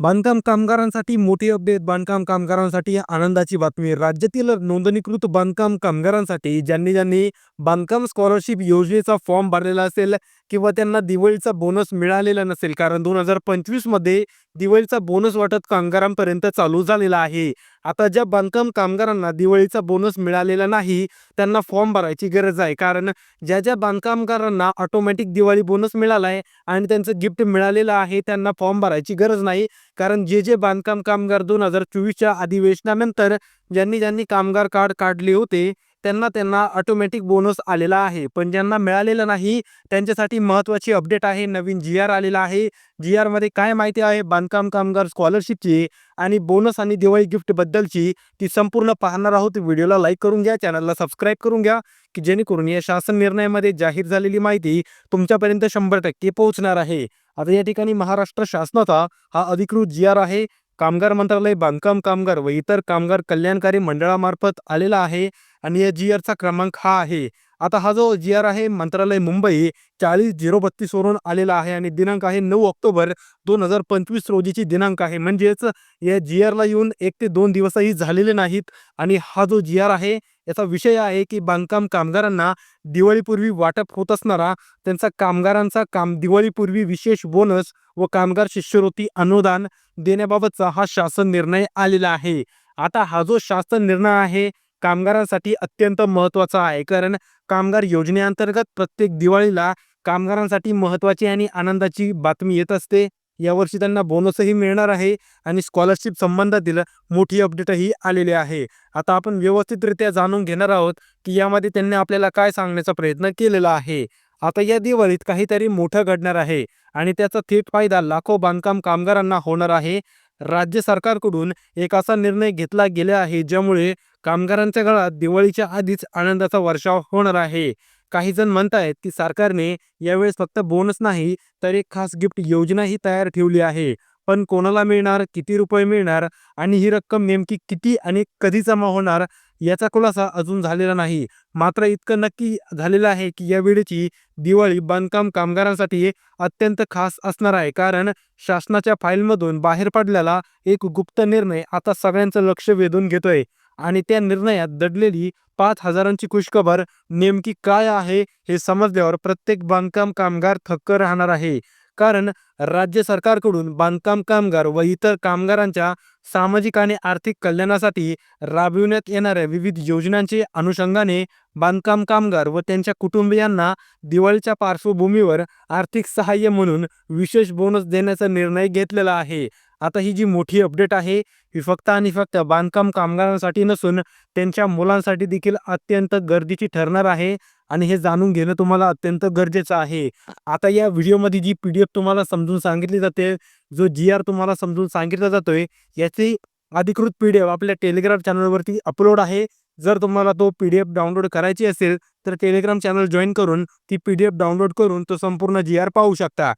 बांधकाम कामगारांसाठी मोठी अपडेट बांधकाम कामगारांसाठी आनंदाची बातमी. राज्यातील नोंदणीकृत बांधकाम कामगारांसाठी ज्यांनी ज्यांनी बांधकाम स्कॉलरशिप योजनेचा फॉर्म भरलेला असेल किंवा त्यांना दिवाळीचा बोनस मिळालेला नसेल. कारण दोन हजार पंचवीसमध्ये दिवाळीचा बोनस वाटप कामगारांपर्यंत चालू झालेला आहे. आता ज्या बांधकाम कामगारांना दिवाळीचा बोनस मिळालेला नाही त्यांना फॉर्म भरायची गरज आहे. कारण ज्या ज्या बांधकामगारांना ऑटोमॅटिक दिवाळी बोनस मिळाला आहे आणि त्यांचं गिफ्ट मिळालेलं आहे त्यांना फॉर्म भरायची गरज नाही. कारण जे जे बांधकाम कामगार दोन हजार चोवीसच्या अधिवेशनानंतर ज्यांनी ज्यांनी कामगार कार्ड काढले होते त्यांना त्यांना ऑटोमॅटिक बोनस आलेला आहे. पण ज्यांना मिळालेलं नाही त्यांच्यासाठी महत्त्वाची अपडेट आहे. नवीन जी आर आलेला आहे. जी आरमध्ये काय माहिती आहे? बांधकाम कामगार स्कॉलरशिपची आणि बोनस आणि दिवाळी गिफ्टबद्दलची ती संपूर्ण पाहणार आहोत. व्हिडिओला लाईक करून घ्या. चॅनलला सबस्क्राईब करून घ्या की जेणेकरून या शासन निर्णयामध्ये जाहीर झालेली माहिती तुमच्यापर्यंत शंभर टक्के पोहोचणार आहे. आता या ठिकाणी महाराष्ट्र शासनाचा हा अधिकृत जी आर आहे. कामगार मंत्रालय बांधकाम कामगार व इतर कामगार कल्याणकारी मंडळामार्फत आलेला आहे आणि या जी आरचा क्रमांक हा आहे. आता हा जो जी आर आहे मंत्रालय मुंबई चाळीस झिरो बत्तीसवरून आलेला आहे आणि दिनांक आहे नऊ ऑक्टोबर दोन हजार पंचवीस रोजीची दिनांक आहे. म्हणजेच या जी आरला येऊन एक ते दोन दिवसही झालेले नाहीत आणि हा जो जी आर आहे याचा विषय आहे की बांधकाम कामगारांना दिवाळीपूर्वी वाटप होत असणारा त्यांचा कामगारांचा काम दिवाळीपूर्वी विशेष बोनस व कामगार शिष्यवृत्ती अनुदान देण्याबाबतचा हा शासन निर्णय आलेला आहे. आता हा जो शासन निर्णय आहे कामगारांसाठी अत्यंत महत्त्वाचा आहे. कारण कामगार योजनेअंतर्गत प्रत्येक दिवाळीला कामगारांसाठी महत्त्वाची आणि आनंदाची बातमी येत असते. यावर्षी त्यांना बोनसही मिळणार आहे आणि स्कॉलरशिप संबंधातील मोठी अपडेटही आलेली आहे. आता आपण व्यवस्थितरित्या जाणून घेणार आहोत की यामध्ये त्यांनी आपल्याला काय सांगण्याचा प्रयत्न केलेला आहे. आता या दिवाळीत काहीतरी मोठं घडणार आहे आणि त्याचा थेट फायदा लाखो बांधकाम कामगारांना होणार आहे. राज्य सरकारकडून एक असा निर्णय घेतला गेला आहे ज्यामुळे कामगारांच्या गळात दिवाळीच्या आधीच आनंदाचा वर्षाव होणार आहे. काही जण म्हणतायत की सरकारने यावेळेस फक्त बोनस नाही तर एक खास गिफ्ट योजनाही तयार ठेवली आहे. पण कोणाला मिळणार किती रुपये मिळणार आणि ही रक्कम नेमकी किती आणि कधी जमा होणार याचा खुलासा अजून झालेला नाही. मात्र इतकं नक्की झालेलं आहे की यावेळेची दिवाळी बांधकाम कामगारांसाठी अत्यंत खास असणार आहे. कारण शासनाच्या फाईलमधून बाहेर पडलेला एक गुप्त निर्णय आता सगळ्यांचं लक्ष वेधून घेतोय. आणि त्या निर्णयात दडलेली पाच हजारांची खुशखबर नेमकी काय आहे हे समजल्यावर प्रत्येक बांधकाम कामगार थक्क राहणार आहे. कारण राज्य सरकारकडून बांधकाम कामगार व इतर कामगारांच्या सामाजिक आणि आर्थिक कल्याणासाठी राबविण्यात येणाऱ्या विविध योजनांचे अनुषंगाने बांधकाम कामगार व त्यांच्या कुटुंबियांना दिवाळीच्या पार्श्वभूमीवर आर्थिक सहाय्य म्हणून विशेष बोनस देण्याचा निर्णय घेतलेला आहे. आता ही जी मोठी अपडेट आहे ही फक्त आणि फक्त बांधकाम कामगारांसाठी नसून त्यांच्या मुलांसाठी देखील अत्यंत गरजेची ठरणार आहे आणि हे जाणून घेणं तुम्हाला अत्यंत गरजेचं आहे. आता या व्हिडिओमध्ये जी पी डी एफ तुम्हाला समजून सांगितली जाते जो जी आर तुम्हाला समजून सांगितला जातोय याची अधिकृत पी डी एफ आपल्या टेलिग्राम चॅनलवरती अपलोड आहे. जर तुम्हाला तो पी डी एफ डाउनलोड करायची असेल तर टेलिग्राम चॅनल जॉईन करून ती पी डी एफ डाउनलोड करून तो संपूर्ण जी आर पाहू शकता.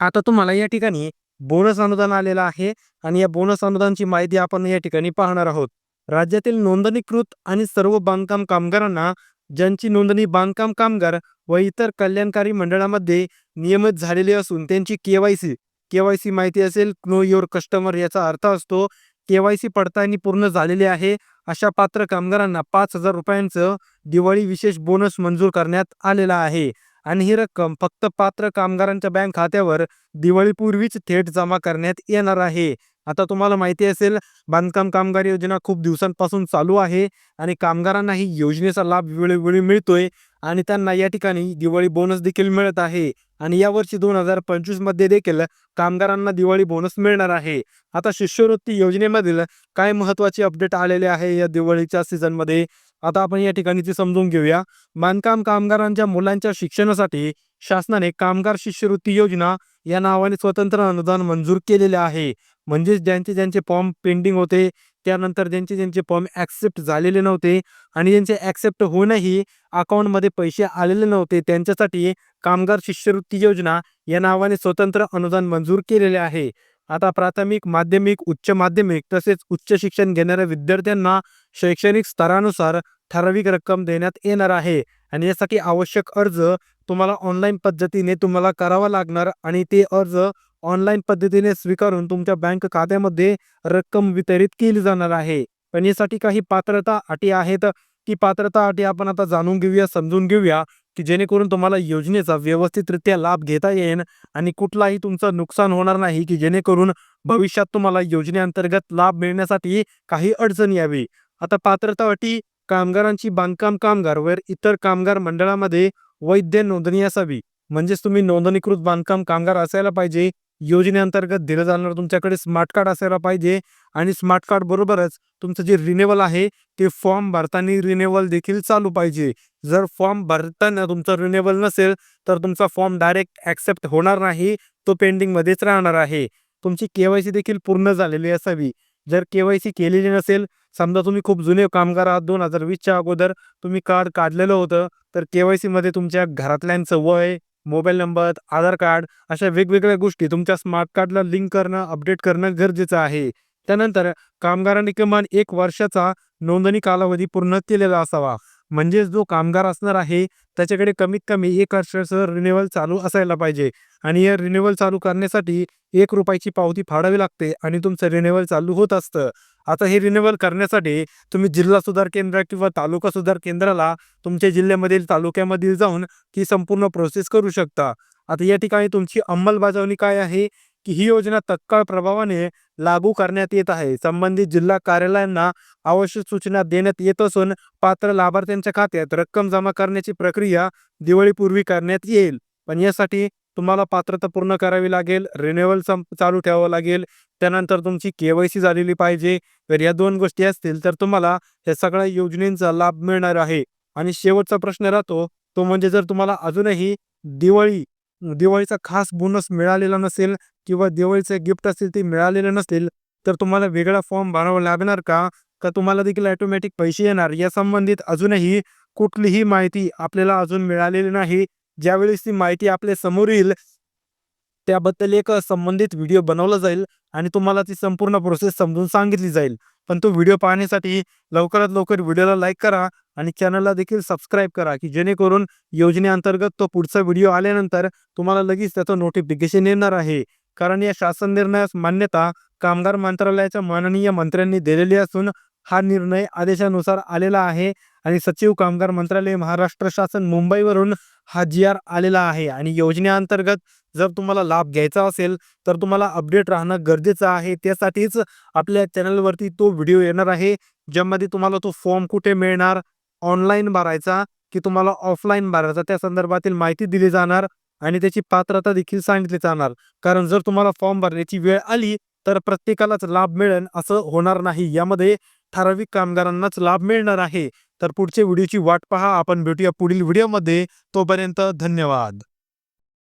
आता तुम्हाला या ठिकाणी बोनस अनुदान आलेलं आहे आणि या बोनस अनुदानची माहिती आपण या ठिकाणी पाहणार आहोत. राज्यातील नोंदणीकृत आणि सर्व बांधकाम कामगारांना ज्यांची नोंदणी बांधकाम कामगार व इतर कल्याणकारी मंडळामध्ये नियमित झालेली असून त्यांची केवायसी केवायसी माहिती असेल नो युअर कस्टमर याचा अर्थ असतो केवायसी पडताळणी पूर्ण झालेली आहे अशा पात्र कामगारांना पाच हजार रुपयांचं दिवाळी विशेष बोनस मंजूर करण्यात आलेला आहे. आणि ही रक्कम फक्त पात्र कामगारांच्या बँक खात्यावर दिवाळीपूर्वीच थेट जमा करण्यात येणार आहे. आता तुम्हाला माहिती असेल बांधकाम कामगार योजना खूप दिवसांपासून चालू आहे आणि कामगारांना ही योजनेचा लाभ वेळोवेळी मिळतोय आणि त्यांना या ठिकाणी दिवाळी बोनस देखील मिळत आहे. आणि यावर्षी दोन हजार पंचवीसमध्ये देखील कामगारांना दिवाळी बोनस मिळणार आहे. आता शिष्यवृत्ती योजनेमधील काय महत्त्वाचे अपडेट आलेले आहे या दिवाळीच्या सीझनमध्ये आता आपण या ठिकाणी ते समजून घेऊया. बांधकाम कामगारांच्या मुलांच्या शिक्षणासाठी शासनाने कामगार शिष्यवृत्ती योजना या नावाने स्वतंत्र अनुदान मंजूर केलेले आहे. म्हणजेच ज्यांचे ज्यांचे फॉर्म पेंडिंग होते त्यानंतर ज्यांचे ज्यांचे फॉर्म ॲक्सेप्ट झालेले नव्हते आणि ज्यांचे ॲक्सेप्ट होऊनही अकाउंटमध्ये पैसे आलेले नव्हते त्यांच्यासाठी कामगार शिष्यवृत्ती योजना या नावाने स्वतंत्र अनुदान मंजूर केलेले आहे. आता प्राथमिक माध्यमिक उच्च माध्यमिक तसेच उच्च शिक्षण घेणाऱ्या विद्यार्थ्यांना शैक्षणिक स्तरानुसार ठराविक रक्कम देण्यात येणार आहे आणि यासाठी आवश्यक अर्ज तुम्हाला ऑनलाईन पद्धतीने तुम्हाला करावा लागणार आणि ते अर्ज ऑनलाईन पद्धतीने स्वीकारून तुमच्या बँक खात्यामध्ये रक्कम वितरित केली जाणार आहे. पण यासाठी काही पात्रता अटी आहेत? ती पात्रता अटी आपण आता जाणून घेऊया समजून घेऊया की जेणेकरून तुम्हाला योजनेचा व्यवस्थितरित्या लाभ घेता येईल आणि कुठलाही तुमचं नुकसान होणार नाही की जेणेकरून भविष्यात तुम्हाला योजनेअंतर्गत लाभ मिळण्यासाठी काही अडचण यावी. आता पात्रता अटी कामगारांची बांधकाम कामगार व इतर कामगार मंडळामध्ये वैद्य नोंदणी असावी. म्हणजेच तुम्ही नोंदणीकृत बांधकाम कामगार असायला पाहिजे. योजनेअंतर्गत दिलं जाणार तुमच्याकडे स्मार्ट कार्ड असायला पाहिजे. आणि स्मार्ट कार्ड बरोबरच तुमचं जे रिन्युअल आहे ते फॉर्म भरताना रिन्युअल देखील चालू पाहिजे. जर फॉर्म भरताना तुमचं रिन्युअल नसेल तर तुमचा फॉर्म डायरेक्ट ॲक्सेप्ट होणार नाही तो पेंडिंगमध्येच राहणार आहे. तुमची केवायसी देखील पूर्ण झालेली असावी. जर केवायसी केलेली नसेल समजा तुम्ही खूप जुने कामगार आहात दोन हजार वीसच्या अगोदर तुम्ही कार्ड काढलेलं होतं तर केवायसी मध्ये तुमच्या घरातल्यांचं वय मोबाईल नंबर आधार कार्ड अशा वेगवेगळ्या गोष्टी तुमच्या स्मार्ट कार्डला लिंक करणं अपडेट करणं गरजेचं आहे. त्यानंतर कामगारांनी किमान एक वर्षाचा नोंदणी कालावधी पूर्ण केलेला असावा. म्हणजेच जो कामगार असणार आहे त्याच्याकडे कमीत कमी एक वर्षाचं रिन्युअल चालू असायला पाहिजे. आणि या रिन्युअल चालू करण्यासाठी एक रुपयाची पावती फाडावी लागते आणि तुमचं रिन्युअल चालू होत असतं. आता हे रिन्युअल करण्यासाठी तुम्ही जिल्हा सुधार केंद्र किंवा तालुका सुधार केंद्राला तुमच्या जिल्ह्यामधील तालुक्यामधील जाऊन ही संपूर्ण प्रोसेस करू शकता. आता या ठिकाणी तुमची अंमलबजावणी काय आहे? की ही योजना तत्काळ प्रभावाने लागू करण्यात येत आहे. संबंधित जिल्हा कार्यालयांना आवश्यक सूचना देण्यात येत असून पात्र लाभार्थ्यांच्या खात्यात रक्कम जमा करण्याची प्रक्रिया दिवाळीपूर्वी करण्यात येईल. पण यासाठी तुम्हाला पात्रता पूर्ण करावी लागेल रिन्युअल चालू ठेवावं लागेल त्यानंतर तुमची के वाय सी झालेली पाहिजे. तर या दोन गोष्टी असतील तर तुम्हाला या सगळ्या योजनेचा लाभ मिळणार आहे. आणि शेवटचा प्रश्न राहतो तो म्हणजे जर तुम्हाला अजूनही दिवाळी दिवाळीचा खास बोनस मिळालेला नसेल किंवा दिवाळीचे गिफ्ट असतील ते मिळालेले नसतील तर तुम्हाला वेगळा फॉर्म भरावा लागणार का? का तुम्हाला देखील ॲटोमॅटिक पैसे येणार? या संबंधित अजूनही कुठलीही माहिती आपल्याला अजून मिळालेली नाही. ज्यावेळेस ती माहिती आपल्यासमोर येईल त्याबद्दल एक संबंधित व्हिडिओ बनवला जाईल आणि तुम्हाला ती संपूर्ण प्रोसेस समजून सांगितली जाईल. पण तो व्हिडिओ पाहण्यासाठी लवकरात लवकर व्हिडिओला लाईक करा आणि चॅनलला देखील सबस्क्राईब करा की जेणेकरून योजनेअंतर्गत तो पुढचा व्हिडिओ आल्यानंतर तुम्हाला लगेच त्याचं नोटिफिकेशन येणार आहे. कारण या शासन निर्णयास मान्यता कामगार मंत्रालयाच्या माननीय मंत्र्यांनी दिलेली असून हा निर्णय आदेशानुसार आलेला आहे. आणि सचिव कामगार मंत्रालय महाराष्ट्र शासन मुंबईवरून हा जी आर आलेला आहे. आणि योजनेअंतर्गत जर तुम्हाला लाभ घ्यायचा असेल तर तुम्हाला अपडेट राहणं गरजेचं आहे. त्यासाठीच आपल्या चॅनलवरती तो व्हिडिओ येणार आहे ज्यामध्ये तुम्हाला तो फॉर्म कुठे मिळणार ऑनलाईन भरायचा की तुम्हाला ऑफलाईन भरायचा त्या संदर्भातील माहिती दिली जाणार आणि त्याची पात्रता देखील सांगितली जाणार. कारण जर तुम्हाला फॉर्म भरण्याची वेळ आली तर प्रत्येकालाच लाभ मिळेल असं होणार नाही. यामध्ये ठराविक कामगारांनाच लाभ मिळणार आहे. तर पुढच्या व्हिडिओची वाट पहा. आपण भेटूया पुढील व्हिडिओमध्ये. तोपर्यंत धन्यवाद.